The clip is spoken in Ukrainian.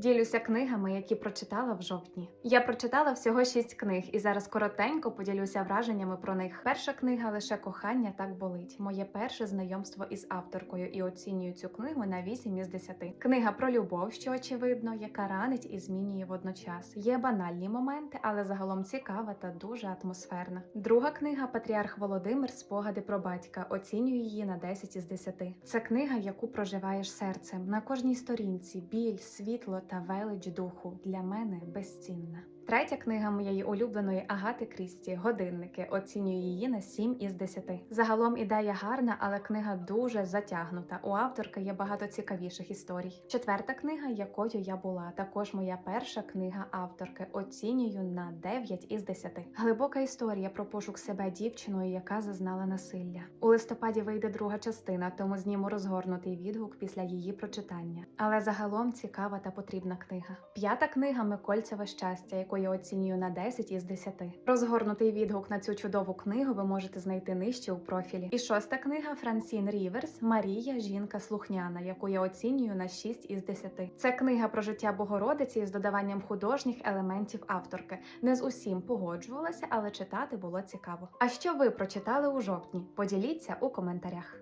Ділюся книгами, які прочитала в жовтні. Я прочитала всього шість книг, і зараз коротенько поділюся враженнями про них. Перша книга лише кохання так болить. Моє перше знайомство із авторкою і оцінюю цю книгу на 8 із 10. Книга про любов, що очевидно, яка ранить і змінює водночас. Є банальні моменти, але загалом цікава та дуже атмосферна. Друга книга Патріарх Володимир Спогади про батька. Оцінюю її на 10 із 10. Це книга, яку проживаєш серцем. На кожній сторінці біль, світло та велич духу для мене безцінна. Третя книга моєї улюбленої Агати Крісті Годинники. Оцінюю її на 7 із 10. Загалом ідея гарна, але книга дуже затягнута. У авторки є багато цікавіших історій. Четверта книга, якою я була, також моя перша книга авторки. Оцінюю на 9 із 10. Глибока історія про пошук себе дівчиною, яка зазнала насилля. У листопаді вийде друга частина, тому зніму розгорнутий відгук після її прочитання. Але загалом цікава та потрібна книга. П'ята книга Микольцеве щастя, яку я оцінюю на 10 із 10. Розгорнутий відгук на цю чудову книгу ви можете знайти нижче у профілі. І шоста книга Франсін Ріверс Марія, жінка слухняна, яку я оцінюю на 6 із 10. Це книга про життя Богородиці з додаванням художніх елементів авторки. Не з усім погоджувалася, але читати було цікаво. А що ви прочитали у жовтні? Поділіться у коментарях.